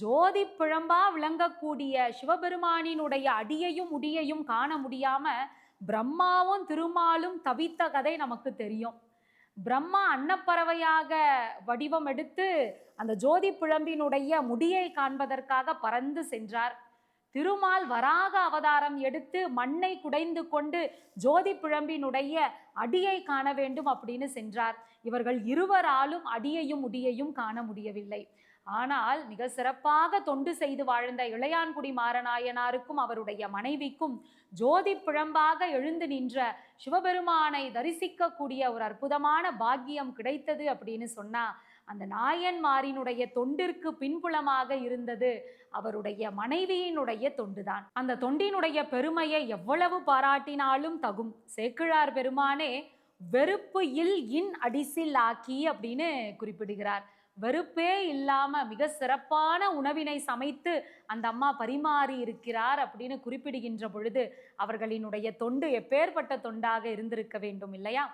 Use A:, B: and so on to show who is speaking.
A: ஜோதி பிழம்பா விளங்கக்கூடிய சிவபெருமானினுடைய அடியையும் முடியையும் காண முடியாம பிரம்மாவும் திருமாலும் தவித்த கதை நமக்கு தெரியும். பிரம்மா அன்னப்பறவையாக வடிவம் எடுத்து அந்த ஜோதி பிழம்பினுடைய முடியை காண்பதற்காக பறந்து சென்றார். திருமால் வராக அவதாரம் எடுத்து மண்ணை குடைந்து கொண்டு ஜோதி பிழம்பினுடைய அடியை காண வேண்டும் அப்படின்னு சென்றார். இவர்கள் இருவராலும் அடியையும் முடியையும் காண முடியவில்லை. ஆனால் மிக சிறப்பாக தொண்டு செய்து வாழ்ந்த இளையான்குடி மாறநாயனாருக்கும் அவருடைய மனைவிக்கும் ஜோதி பிழம்பாக எழுந்து நின்ற சிவபெருமானை தரிசிக்கக்கூடிய ஒரு அற்புதமான பாக்கியம் கிடைத்தது அப்படின்னு சொன்னா அந்த நாயன்மாரினுடைய தொண்டிற்கு பின்புலமாக இருந்தது அவருடைய மனைவியினுடைய தொண்டுதான். அந்த தொண்டினுடைய பெருமையை எவ்வளவு பாராட்டினாலும் தகும். சேக்கிழார் பெருமானே வெறுப்பு இல் இன் அடிசில் ஆக்கி அப்படின்னு குறிப்பிடுகிறார். வெறுப்பே இல்லாமல் மிக சிறப்பான உணவினை சமைத்து அந்த அம்மா பரிமாறி இருக்கிறார் அப்படின்னு குறிப்பிடுகின்ற பொழுது அவர்களினுடைய தொண்டு எப்பேற்பட்ட தொண்டாக இருந்திருக்க வேண்டும் இல்லையா?